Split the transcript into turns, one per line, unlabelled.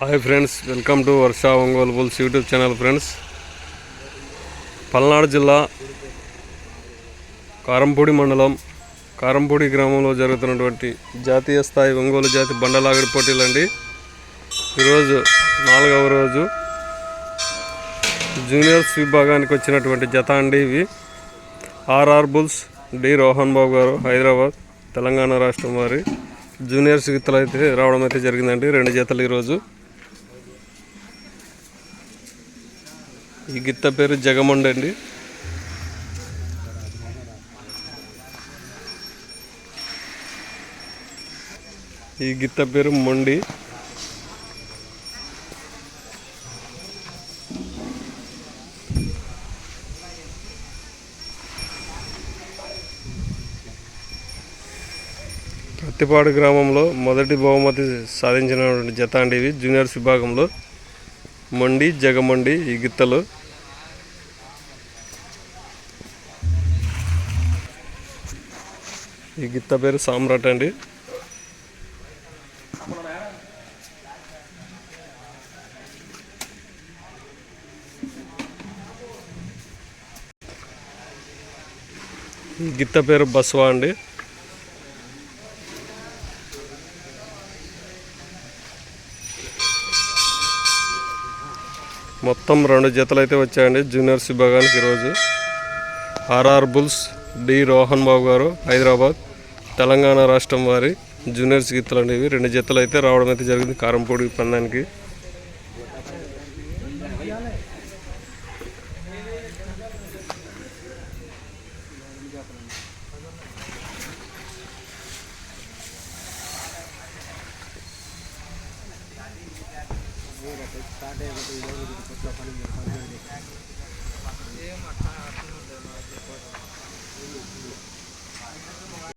Hi friends welcome to Varsha Ongole bulls YouTube channel friends. Palnadu జిల్లా కారంపూడి మండలం కారంపూడి గ్రామంలో జరుగుతున్నటువంటి జాతీయ స్థాయి ఒంగోలు జాతి బండలాగడి పోటీలండి ఈరోజు నాలుగవ రోజు జూనియర్స్ విభాగానికి వచ్చినటువంటి జత అండి ఇవి. RR bulls D Rohan Babu garu Hyderabad Telangana రాష్ట్రం వారి జూనియర్స్ గీతలు అయితే రావడం అయితే జరిగిందండి. రెండు జతలు ఈరోజు. ఈ గిత్త పేరు జగముండండి అండి. ఈ గిత్త పేరు మొండి. ప్రతిపాడు గ్రామంలో మొదటి బహుమతి సాధించినటువంటి జత అండి ఇవి జూనియర్స్ విభాగంలో మొండి జగమొండి ఈ గిత్తలు. ఈ గిత్త పేరు సామ్రాట్ అండి. ఈ గిత్త పేరు బస్వా అండి. మొత్తం రెండు జతలు అయితే వచ్చాయండి. జూనియర్స్ విభాగానికి ఈరోజు. RR bulls D Rohan Babu garu Hyderabad. Telangana రాష్ట్రం వారి జూనియర్స్ గీతలు అనేవి రెండు జతలు అయితే రావడం అయితే జరిగింది కారంపూడి పందానికి.